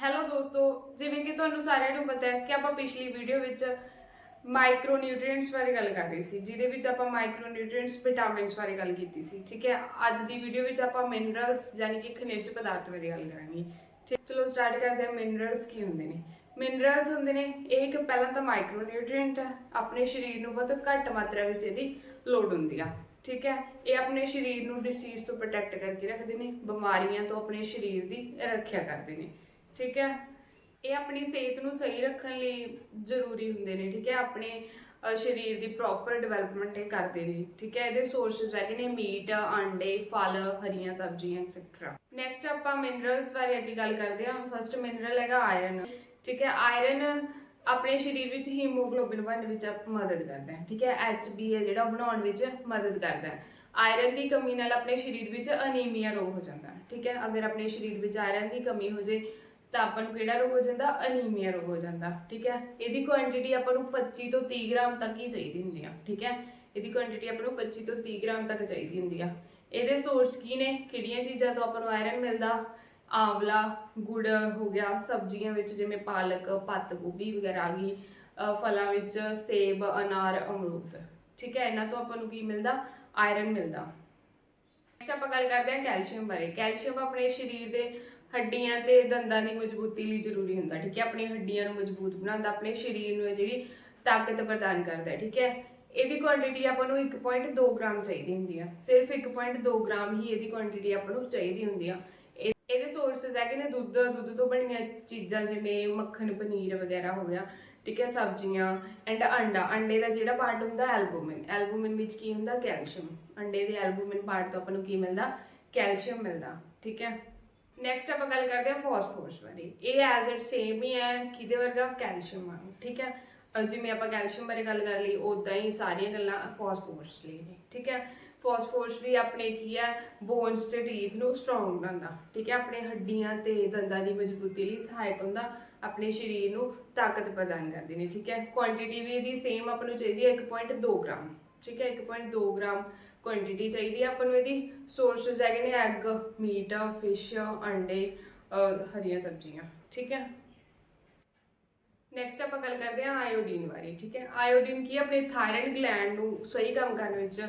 Hello ਦੋਸਤੋ, ਜਿਵੇਂ ਕਿ ਤੁਹਾਨੂੰ ਸਾਰਿਆਂ ਨੂੰ ਪਤਾ ਹੈ ਕਿ ਆਪਾਂ ਪਿਛਲੀ ਵੀਡੀਓ ਵਿੱਚ ਮਾਈਕਰੋ ਨਿਊਟ੍ਰੀਐਂਟਸ ਬਾਰੇ ਗੱਲ ਕਰ ਰਹੇ ਸੀ, ਜਿਹਦੇ ਵਿੱਚ ਆਪਾਂ ਮਾਈਕਰੋ ਨਿਊਟ੍ਰੀਐਂਟਸ ਵਿਟਾਮਿਨਸ ਬਾਰੇ ਗੱਲ ਕੀਤੀ ਸੀ, ਠੀਕ ਹੈ? ਅੱਜ ਦੀ ਵੀਡੀਓ ਵਿੱਚ ਆਪਾਂ ਮਿਨਰਲਸ ਯਾਨੀ ਕਿ ਖਣਿਜ ਪਦਾਰਥ ਬਾਰੇ ਗੱਲ ਕਰਾਂਗੇ। ਠੀਕ ਚਲੋ ਸਟਾਰਟ ਕਰਦੇ ਹਾਂ ਮਿਨਰਲਸ ਕੀ ਹੁੰਦੇ ਨੇ? ਮਿਨਰਲਸ ਹੁੰਦੇ ਨੇ, ਇਹ ਇੱਕ ਪਹਿਲਾਂ ਤਾਂ ਮਾਈਕਰੋ ਨਿਊਟ੍ਰੀਐਂਟ ਹੈ, ਆਪਣੇ ਸਰੀਰ ਨੂੰ ਬਹੁਤ ਘੱਟ ਮਾਤਰਾ ਵਿੱਚ ਇਹਦੀ ਲੋੜ ਹੁੰਦੀ ਆ, ਠੀਕ ਹੈ? ਇਹ ਆਪਣੇ ਸਰੀਰ ਨੂੰ ਡਿਸੀਜ਼ ਤੋਂ ਪ੍ਰੋਟੈਕਟ ਕਰਕੇ ਰੱਖਦੇ ਨੇ, ਬਿਮਾਰੀਆਂ ਤੋਂ ਆਪਣੇ ਸਰੀਰ ਦੀ ਰੱਖਿਆ ਕਰਦੇ ਨੇ। ਠੀਕ ਹੈ? ਇਹ ਆਪਣੀ ਸਿਹਤ ਨੂੰ ਸਹੀ ਰੱਖਣ ਲਈ ਜ਼ਰੂਰੀ ਹੁੰਦੇ ਨੇ ਠੀਕ ਹੈ? ਆਪਣੇ ਅ, ਸਰੀਰ ਦੀ ਪ੍ਰੋਪਰ ਡਿਵੈਲਪਮੈਂਟ ਇਹ ਕਰਦੇ ਨੇ ਠੀਕ ਹੈ? ਇਹਦੇ ਸੋਰਸਸ ਹੈਗੇ ਨੇ ਮੀਟ ਆਂਡੇ ਫਲ ਹਰੀਆਂ ਸਬਜ਼ੀਆਂ ਐਕਸੈਟਰਾ ਨੈਕਸਟ ਆਪਾਂ ਮਿਨਰਲਸ ਬਾਰੇ ਅੱਗੇ ਗੱਲ ਕਰਦੇ ਹਾਂ। ਫਰਸਟ ਮਿਨਰਲ ਹੈਗਾ ਆਇਰਨ ਠੀਕ ਹੈ? ਆਇਰਨ ਆਪਣੇ ਸਰੀਰ ਵਿੱਚ ਹੀਮੋਗਲੋਬਿਨ ਬਣਨ ਵਿੱਚ ਆਪ- ਮਦਦ ਕਰਦਾ ਹੈ ਠੀਕ ਹੈ? ਐਚਬੀ ਹੈ ਜਿਹੜਾ ਉਹ ਬਣਾਉਣ ਵਿੱਚ ਮਦਦ ਕਰਦਾ ਹੈ। ਆਇਰਨ ਦੀ ਕਮੀ ਨਾਲ ਆਪਣੇ ਸਰੀਰ ਵਿੱਚ ਅਨੀਮੀਆ ਰੋਗ ਹੋ ਜਾਂਦਾ ਹੈ ਠੀਕ ਹੈ? ਅਗਰ ਆਪਣੇ ਸਰੀਰ ਵਿੱਚ ਆਇਰਨ ਦੀ ਕਮੀ ਹੋ ਜੇ ਤਾਂ ਆਪਾਂ ਨੂੰ ਕਿਹੜਾ ਰੋਗ ਹੋ ਜਾਂਦਾ? ਅਨੀਮੀਆ ਰੋਗ ਹੋ ਜਾਂਦਾ, ਠੀਕ ਹੈ? ਇਹਦੀ ਕੁਆਂਟੀਟੀ ਆਪਾਂ ਨੂੰ 25 ਤੋਂ 30 ਗ੍ਰਾਮ ਤੱਕ ਹੀ ਚਾਹੀਦੀ ਹੁੰਦੀ ਆ, ਠੀਕ ਹੈ? ਇਹਦੀ ਕੁਆਂਟੀਟੀ ਆਪਾਂ ਨੂੰ 25 ਤੋਂ 30 ਗ੍ਰਾਮ ਤੱਕ ਚਾਹੀਦੀ ਹੁੰਦੀ ਆ। ਇਹਦੇ ਸੋਰਸ ਕੀ ਨੇ? ਕਿਹੜੀਆਂ ਚੀਜ਼ਾਂ ਤੋਂ ਆਪਾਂ ਨੂੰ ਆਇਰਨ ਮਿਲਦਾ? ਆਂਵਲਾ, ਗੁੜ ਹੋ ਗਿਆ, ਸਬਜ਼ੀਆਂ ਵਿੱਚ ਜਿਵੇਂ ਪਾਲਕ, ਪੱਤ, ਗੋਭੀ ਵਗੈਰਾ ਆ ਗਈ ਫਲਾਂ ਵਿੱਚ ਸੇਬ, ਅਨਾਰ, ਅਮਰੂਦ, ਠੀਕ ਹੈ? ਇਹਨਾਂ ਤੋਂ ਆਪਾਂ ਨੂੰ ਕੀ ਮਿਲਦਾ? ਆਇਰਨ ਮਿਲਦਾ। ਨੈਕਸਟ ਆਪਾਂ ਗੱਲ ਕਰਦੇ ਹਾਂ ਕੈਲਸ਼ੀਅਮ ਬਾਰੇ। ਕੈਲਸ਼ੀਅਮ ਆਪਣੇ ਸਰੀਰ ਦੇ ਹੱਡੀਆਂ ਤੇ ਦੰਦਾਂ ਦੀ ਮਜ਼ਬੂਤੀ ਲਈ ਜ਼ਰੂਰੀ ਹੁੰਦਾ, ਠੀਕ ਹੈ? ਆਪਣੀ ਹੱਡੀਆਂ ਨੂੰ ਮਜ਼ਬੂਤ ਬਣਾਉਂਦਾ ਆਪਣੇ ਸਰੀਰ ਨੂੰ ਇਹ ਜਿਹੜੀ ਤਾਕਤ ਪ੍ਰਦਾਨ ਕਰਦਾ ਠੀਕ ਹੈ? ਇਹਦੀ ਕੁਆਂਟੀਟੀ ਆਪਾਂ ਨੂੰ 1.2 ਗ੍ਰਾਮ ਚਾਹੀਦੀ ਹੁੰਦੀ ਆ। ਸਿਰਫ 1.2 ਗ੍ਰਾਮ ਹੀ ਇਹਦੀ ਕੁਆਂਟੀਟੀ ਆਪਾਂ ਨੂੰ ਚਾਹੀਦੀ ਹੁੰਦੀ ਆ। ਇਹ- ਇਹਦੇ ਸੋਰਸਸ ਹੈਗੇ ਨੇ ਦੁੱਧ ਦੁੱਧ ਤੋਂ ਬਣੀਆਂ ਚੀਜ਼ਾਂ ਜਿਵੇਂ ਮੱਖਣ, ਪਨੀਰ ਵਗੈਰਾ ਹੋ ਗਿਆ, ਠੀਕ ਹੈ? ਸਬਜ਼ੀਆਂ ਐਂਡ ਅੰਡਾ, ਅੰਡੇ ਦਾ ਜਿਹੜਾ ਪਾਰਟ ਹੁੰਦਾ ਐਲਬੂਮਿਨ ਐਲਬੂਮਿਨ ਵਿੱਚ ਕੀ ਹੁੰਦਾ? ਕੈਲਸ਼ੀਅਮ। ਅੰਡੇ ਦੇ ਐਲਬੂਮਿਨ ਪਾਰਟ ਤੋਂ ਆਪਾਂ ਨੂੰ ਕੀ ਮਿਲਦਾ? ਕੈਲਸ਼ੀਅਮ ਮਿਲਦਾ, ਠੀਕ ਹੈ? ਨੈਕਸਟ ਆਪਾਂ ਗੱਲ ਕਰਦੇ ਹਾਂ ਫਾਸਫੋਰਸ ਬਾਰੇ। ਇਹ ਐਜ਼ ਇਟ ਸੇਮ ਹੀ ਹੈ, ਕਿਹਦੇ ਵਰਗਾ? ਕੈਲਸ਼ੀਅਮ ਵਾਂਗ ਠੀਕ ਹੈ? ਜਿਵੇਂ ਆਪਾਂ ਕੈਲਸ਼ੀਅਮ ਬਾਰੇ ਗੱਲ ਕਰ ਲਈ ਉਦਾਂ ਹੀ ਸਾਰੀਆਂ ਗੱਲਾਂ ਫਾਸਫੋਰਸ ਲਈ ਨੇ। ਠੀਕ ਹੈ? ਫਾਸਫੋਰਸ ਵੀ ਆਪਣੇ ਕੀ ਹੈ? ਬੋਨਸ ਤੇ ਟੀਥ ਨੂੰ ਸਟਰੋਂਗ ਬਣਾਉਂਦਾ। ਠੀਕ ਹੈ? ਆਪਣੇ ਹੱਡੀਆਂ ਤੇ ਦੰਦਾਂ ਦੀ ਮਜ਼ਬੂਤੀ ਲਈ ਸਹਾਇਕ ਹੁੰਦਾ। ਆਪਣੇ ਸਰੀਰ ਨੂੰ ਤਾਕਤ ਪ੍ਰਦਾਨ ਕਰਦੇ ਨੇ। ਠੀਕ ਹੈ? ਕੁਆਂਟੀਟੀ ਵੀ ਇਹਦੀ ਸੇਮ ਆਪਾਂ ਨੂੰ ਚਾਹੀਦੀ ਹੈ 1.2 ਗ੍ਰਾਮ। ਠੀਕ ਹੈ? 1.2 ਗ੍ਰਾਮ ਕੁਆਂਟੀਟੀ ਚਾਹੀਦੀ ਹੈ ਆਪਾਂ ਨੂੰ ਇਹਦੀ ਸੋਰਸਸ ਹੈਗੇ ਨੇ ਐਗ ਮੀਟ ਫਿਸ਼ ਅੰਡੇ ਹਰੀਆਂ ਸਬਜ਼ੀਆਂ, ਠੀਕ ਹੈ? ਨੈਕਸਟ ਆਪਾਂ ਗੱਲ ਕਰਦੇ ਹਾਂ ਆਇਓਡੀਨ ਬਾਰੇ, ਠੀਕ ਹੈ? ਆਇਓਡੀਨ ਕੀ ਆਪਣੇ ਥਾਇਰਾਇਡ ਗਲੈਂਡ ਨੂੰ ਸਹੀ ਕੰਮ ਕਰਨ ਵਿੱਚ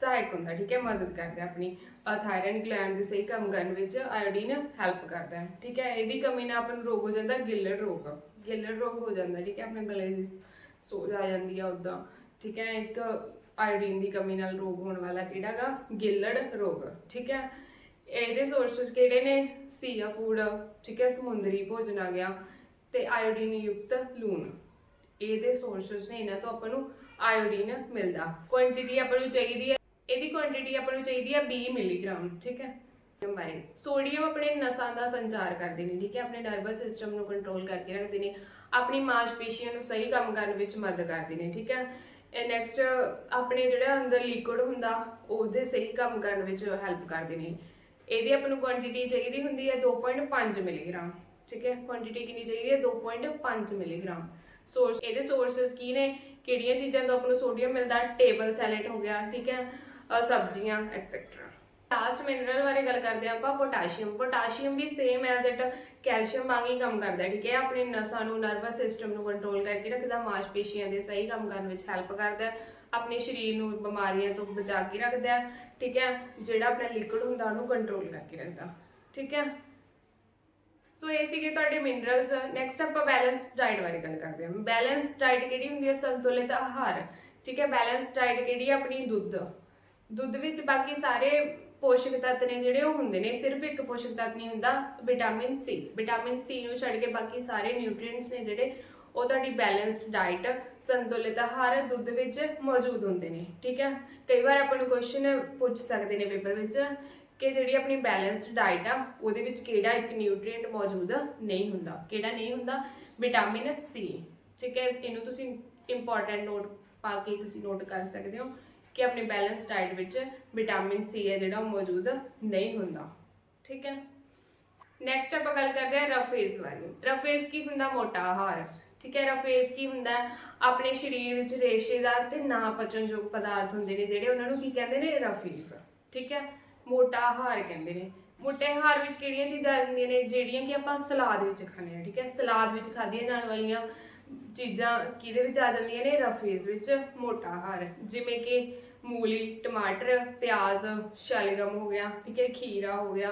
ਸਹਾਇਕ ਹੁੰਦਾ, ਠੀਕ ਹੈ? ਮਦਦ ਕਰਦਾ ਆਪਣੀ। ਥਾਇਰਾਇਡ ਗਲੈਂਡ ਦੇ ਸਹੀ ਕੰਮ ਕਰਨ ਵਿੱਚ ਆਇਓਡੀਨ ਹੈਲਪ ਕਰਦਾ ਹੈ, ਠੀਕ ਹੈ? ਇਹਦੀ ਕਮੀ ਨਾਲ ਆਪਾਂ ਨੂੰ ਰੋਗ ਹੋ ਜਾਂਦਾ, ਗਿੱਲੜ ਰੋਗ। ਗਿੱਲੜ ਰੋਗ ਹੋ ਜਾਂਦਾ, ਠੀਕ ਹੈ? ਆਪਣੇ ਗਲੇ ਦੀ ਸੋਜ ਆ ਜਾਂਦੀ ਆ ਉਦਾਂ ਠੀਕ ਹੈ? ਇੱਕ ਆਇਓਡੀਨ ਦੀ ਕਮੀ ਨਾਲ ਰੋਗ ਹੋਣ ਵਾਲਾ ਕਿਹੜਾਗਾ ਗਿੱਲੜ ਰੋਗ, ਠੀਕ ਹੈ? ਇਹਦੇ ਸੋਰਸਸ ਕਿਹੜੇ ਨੇ? ਸੀਆ ਫੂਡ ਠੀਕ ਹੈ? ਸਮੁੰਦਰੀ ਭੋਜਨ ਆ ਗਿਆ ਤੇ ਆਇਓਡੀਨ ਯੁਕਤ ਲੂਣ। ਇਹਦੇ ਸੋਰਸਸ ਨੇ ਇਹਨਾਂ ਤੋਂ ਆਪਾਂ ਨੂੰ ਆਇਓਡੀਨ ਮਿਲਦਾ। ਕੁਆਂਟੀਟੀ ਆਪਾਂ ਨੂੰ ਚਾਹੀਦੀ ਹੈ, ਇਹਦੀ ਕੁਆਂਟੀਟੀ ਆਪਾਂ ਨੂੰ ਚਾਹੀਦੀ ਹੈ 20 ਮਿਲੀਗ੍ਰਾਮ ਠੀਕ ਹੈ? ਬਾਰੇ ਸੋਡੀਅਮ ਆਪਣੇ ਨਸਾਂ ਦਾ ਸੰਚਾਰ ਕਰਦੇ ਨੇ, ਠੀਕ ਹੈ? ਆਪਣੇ ਨਰਵਸ ਸਿਸਟਮ ਨੂੰ ਕੰਟਰੋਲ ਕਰਕੇ ਰੱਖਦੇ ਨੇ। ਆਪਣੀ ਮਾਸਪੇਸ਼ੀਆਂ ਨੂੰ ਸਹੀ ਕੰਮ ਕਰਨ ਵਿੱਚ ਮਦਦ ਕਰਦੇ ਨੇ, ਠੀਕ ਹੈ? ਇਹ ਨੈਕਸਟ ਆਪਣੇ ਜਿਹੜਾ ਅੰਦਰ ਲਿਕੁਇਡ ਹੁੰਦਾ, ਉਹਦੇ ਸਹੀ ਕੰਮ ਕਰਨ ਵਿੱਚ ਹੈਲਪ ਕਰਦੇ ਨੇ। ਇਹਦੀ ਆਪਾਂ ਨੂੰ ਕੁਆਂਟੀਟੀ ਚਾਹੀਦੀ ਹੁੰਦੀ ਹੈ 2.5 ਮਿਲੀਗ੍ਰਾਮ ਠੀਕ ਹੈ? ਕੁਆਂਟੀਟੀ ਕਿੰਨੀ ਚਾਹੀਦੀ ਹੈ? 2.5 ਮਿਲੀਗ੍ਰਾਮ ਸੋਰਸ ਇਹਦੇ ਸੋਰਸਸ ਕੀ ਨੇ? ਕਿਹੜੀਆਂ ਚੀਜ਼ਾਂ ਤੋਂ ਆਪਾਂ ਨੂੰ ਸੋਡੀਅਮ ਮਿਲਦਾ? ਟੇਬਲ ਸੈਲਡ ਹੋ ਗਿਆ, ਠੀਕ ਹੈ? ਸਬਜ਼ੀਆਂ ਐਕਸੈਟਰਾ ਲਾਸਟ ਮਿਨਰਲ ਬਾਰੇ ਗੱਲ ਕਰਦੇ ਹਾਂ ਆਪਾਂ ਪੋਟਾਸ਼ੀਅਮ ਪੋਟਾਸ਼ੀਅਮ ਵੀ ਸੇਮ ਐਜ਼ ਇਟ ਕੈਲਸ਼ੀਅਮ ਵਾਂਗ ਹੀ ਕੰਮ ਕਰਦਾ ਠੀਕ ਹੈ? ਆਪਣੇ ਨਸਾਂ ਨੂੰ ਨਰਵਸ ਸਿਸਟਮ ਨੂੰ ਕੰਟਰੋਲ ਕਰਕੇ ਰੱਖਦਾ, ਮਾਸਪੇਸ਼ੀਆਂ ਦੇ ਸਹੀ ਕੰਮ ਕਰਨ ਵਿੱਚ ਹੈਲਪ ਕਰਦਾ ਆਪਣੇ ਸਰੀਰ ਨੂੰ ਬਿਮਾਰੀਆਂ ਤੋਂ ਬਚਾ ਕੇ ਰੱਖਦਾ ਠੀਕ ਹੈ? ਜਿਹੜਾ ਆਪਣਾ ਲਿਕਵਿਡ ਹੁੰਦਾ ਉਹਨੂੰ ਕੰਟਰੋਲ ਕਰਕੇ ਰੱਖਦਾ, ਠੀਕ ਹੈ? ਸੋ ਇਹ ਸੀਗੇ ਤੁਹਾਡੇ ਮਿਨਰਲਸ ਨੈਕਸਟ ਆਪਾਂ ਬੈਲੈਂਸਡ ਡਾਈਟ ਬਾਰੇ ਗੱਲ ਕਰਦੇ ਹਾਂ। ਬੈਲੈਂਸਡ ਡਾਈਟ ਕਿਹੜੀ ਹੁੰਦੀ ਹੈ? ਸੰਤੁਲਿਤ ਆਹਾਰ, ਠੀਕ ਹੈ? ਬੈਲੈਂਸਡ ਡਾਈਟ ਕਿਹੜੀ ਹੈ? ਆਪਣੀ ਦੁੱਧ। ਦੁੱਧ ਵਿੱਚ ਬਾਕੀ ਸਾਰੇ ਪੋਸ਼ਕ ਤੱਤ ਨੇ ਜਿਹੜੇ ਉਹ ਹੁੰਦੇ ਨੇ, ਸਿਰਫ ਇੱਕ ਪੋਸ਼ਕ ਤੱਤ ਨਹੀਂ ਹੁੰਦਾ, ਵਿਟਾਮਿਨ ਸੀ ਵਿਟਾਮਿਨ ਸੀ ਨੂੰ ਛੱਡ ਕੇ ਬਾਕੀ ਸਾਰੇ ਨਿਊਟ੍ਰੀਐਂਟਸ ਨੇ ਜਿਹੜੇ, ਉਹ ਤੁਹਾਡੀ ਬੈਲੈਂਸਡ ਡਾਈਟ ਸੰਤੁਲਿਤ ਆਹਾਰ, ਦੁੱਧ ਵਿੱਚ ਮੌਜੂਦ ਹੁੰਦੇ ਨੇ, ਠੀਕ ਹੈ? ਕਈ ਵਾਰ ਆਪਾਂ ਨੂੰ ਕੁਐਸਚਨ ਪੁੱਛ ਸਕਦੇ ਨੇ ਪੇਪਰ ਵਿੱਚ ਕਿ ਜਿਹੜੀ ਆਪਣੀ ਬੈਲੈਂਸਡ ਡਾਈਟ ਆ, ਉਹਦੇ ਵਿੱਚ ਕਿਹੜਾ ਇੱਕ ਨਿਊਟ੍ਰੀਐਂਟ ਮੌਜੂਦ ਨਹੀਂ ਹੁੰਦਾ, ਕਿਹੜਾ ਨਹੀਂ ਹੁੰਦਾ? ਵਿਟਾਮਿਨ ਸੀ ਠੀਕ ਹੈ? ਇਹਨੂੰ ਤੁਸੀਂ ਇੰਪੋਰਟੈਂਟ ਨੋਟ ਪਾ ਕੇ ਤੁਸੀਂ ਨੋਟ ਕਰ ਸਕਦੇ ਹੋ। ਕਿ ਆਪਣੇ ਬੈਲੈਂਸ ਡਾਈਟ ਵਿੱਚ ਵਿਟਾਮਿਨ ਸੀ ਹੈ ਜਿਹੜਾ ਉਹ ਮੌਜੂਦ ਨਹੀਂ ਹੁੰਦਾ। ਠੀਕ ਹੈ? ਨੈਕਸਟ ਆਪਾਂ ਗੱਲ ਕਰਦੇ ਹਾਂ ਰਫੇਜ਼ ਬਾਰੇ। ਰਫੇਜ਼ ਕੀ ਹੁੰਦਾ? ਮੋਟਾ ਆਹਾਰ। ਠੀਕ ਹੈ? ਰਫੇਜ਼ ਕੀ ਹੁੰਦਾ? ਆਪਣੇ ਸਰੀਰ ਵਿੱਚ ਰੇਸ਼ੇਦਾਰ ਤੇ ਨਾ ਪਚਣਯੋਗ ਪਦਾਰਥ ਹੁੰਦੇ ਨੇ ਜਿਹੜੇ ਉਹਨਾਂ ਨੂੰ ਕੀ ਕਹਿੰਦੇ ਨੇ? ਰਫੇਜ਼। ਠੀਕ ਹੈ? ਮੋਟਾ ਆਹਾਰ ਕਹਿੰਦੇ ਨੇ। ਮੋਟੇ ਆਹਾਰ ਵਿੱਚ ਕਿਹੜੀਆਂ ਚੀਜ਼ਾਂ ਆ ਜਾਂਦੀਆਂ ਨੇ? ਜਿਹੜੀਆਂ ਕਿ ਆਪਾਂ ਸਲਾਦ ਵਿੱਚ ਖਾਂਦੇ ਹਾਂ। ਠੀਕ ਹੈ? ਸਲਾਦ ਵਿੱਚ ਖਾਧੀਆਂ ਜਾਣ ਵਾਲੀਆਂ ਚੀਜ਼ਾਂ ਕਿਹਦੇ ਵਿੱਚ ਆ ਜਾਂਦੀਆਂ ਨੇ? ਰਫੇਜ਼ ਵਿੱਚ ਮੋਟਾ ਆਹਾਰ। ਜਿਵੇਂ ਕਿ ਮੂਲੀ, ਟਮਾਟਰ, ਪਿਆਜ਼, ਸ਼ਲਗਮ ਹੋ ਗਿਆ, ਠੀਕ ਹੈ, ਖੀਰਾ ਹੋ ਗਿਆ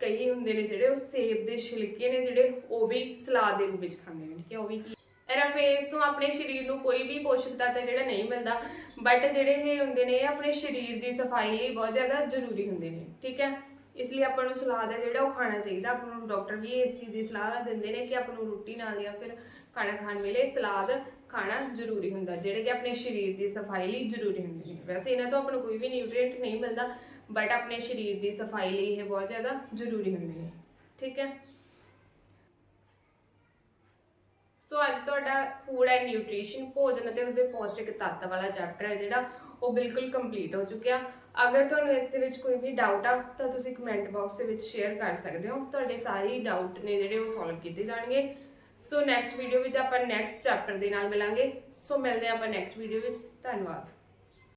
ਕਈ ਹੁੰਦੇ ਨੇ ਜਿਹੜੇ ਉਹ ਸੇਬ ਦੇ ਛਿਲਕੇ ਨੇ ਜਿਹੜੇ ਉਹ ਵੀ ਸਲਾਦ ਦੇ ਰੂਪ ਵਿੱਚ ਖਾਂਦੇ ਨੇ, ਠੀਕ ਹੈ, ਉਹ ਵੀ ਕੀ ਰਫੇਜ਼ ਤੋਂ ਆਪਣੇ ਸਰੀਰ ਨੂੰ ਕੋਈ ਵੀ ਪੋਸ਼ਕ ਤੱਤ ਜਿਹੜਾ ਨਹੀਂ ਮਿਲਦਾ ਬਟ ਜਿਹੜੇ ਇਹ ਹੁੰਦੇ ਨੇ ਇਹ ਆਪਣੇ ਸਰੀਰ ਦੀ ਸਫ਼ਾਈ ਲਈ ਬਹੁਤ ਜ਼ਿਆਦਾ ਜ਼ਰੂਰੀ ਹੁੰਦੇ ਨੇ, ਠੀਕ ਹੈ, ਇਸ ਲਈ ਆਪਾਂ ਨੂੰ ਸਲਾਦ ਹੈ ਜਿਹੜਾ ਉਹ ਖਾਣਾ ਚਾਹੀਦਾ, ਆਪਾਂ ਨੂੰ ਡਾਕਟਰ ਵੀ ਇਸ ਚੀਜ਼ ਦੀ ਸਲਾਹ ਦਿੰਦੇ ਨੇ ਕਿ ਆਪਾਂ ਨੂੰ ਰੋਟੀ ਨਾਲ ਜਾਂ ਫਿਰ ਖਾਣਾ ਖਾਣ ਵੇਲੇ ਸਲਾਦ ਖਾਣਾ ਜ਼ਰੂਰੀ ਹੁੰਦਾ, ਜਿਹੜੇ ਕਿ ਆਪਣੇ ਸਰੀਰ ਦੀ ਸਫ਼ਾਈ ਲਈ ਜ਼ਰੂਰੀ ਹੁੰਦੇ ਨੇ। ਵੈਸੇ ਇਹਨਾਂ ਤੋਂ ਆਪਾਂ ਨੂੰ ਕੋਈ ਵੀ ਨਿਊਟ੍ਰੀਐਂਟ ਨਹੀਂ ਮਿਲਦਾ ਬਟ ਆਪਣੇ ਸਰੀਰ ਦੀ ਸਫ਼ਾਈ ਲਈ ਇਹ ਬਹੁਤ ਜ਼ਿਆਦਾ ਜ਼ਰੂਰੀ ਹੁੰਦੇ ਨੇ। ਠੀਕ ਹੈ? ਸੋ ਅੱਜ ਤੁਹਾਡਾ ਫੂਡ ਐਂਡ ਨਿਊਟ੍ਰੀਸ਼ਨ ਭੋਜਨ ਅਤੇ ਉਸਦੇ ਪੌਸ਼ਟਿਕ ਤੱਤ ਵਾਲਾ ਚੈਪਟਰ ਹੈ ਜਿਹੜਾ, ਉਹ ਬਿਲਕੁਲ ਕੰਪਲੀਟ ਹੋ ਚੁੱਕਿਆ। ਅਗਰ ਤੁਹਾਨੂੰ ਇਸ ਦੇ ਵਿੱਚ ਕੋਈ ਵੀ ਡਾਊਟ ਆ, ਤਾਂ ਤੁਸੀਂ ਕਮੈਂਟ ਬਾਕਸ ਦੇ ਵਿੱਚ ਸ਼ੇਅਰ ਕਰ ਸਕਦੇ ਹੋ। ਤੁਹਾਡੇ ਸਾਰੇ ਡਾਊਟ ਨੇ ਜਿਹੜੇ ਉਹ ਸੋਲਵ ਕੀਤੇ ਜਾਣਗੇ। ਸੋ ਨੈਕਸਟ ਵੀਡੀਓ ਵਿੱਚ ਆਪਾਂ ਨੈਕਸਟ ਚੈਪਟਰ ਦੇ ਨਾਲ ਮਿਲਾਂਗੇ। ਸੋ ਮਿਲਦੇ ਹਾਂ ਆਪਾਂ ਨੈਕਸਟ ਵੀਡੀਓ ਵਿੱਚ। ਧੰਨਵਾਦ।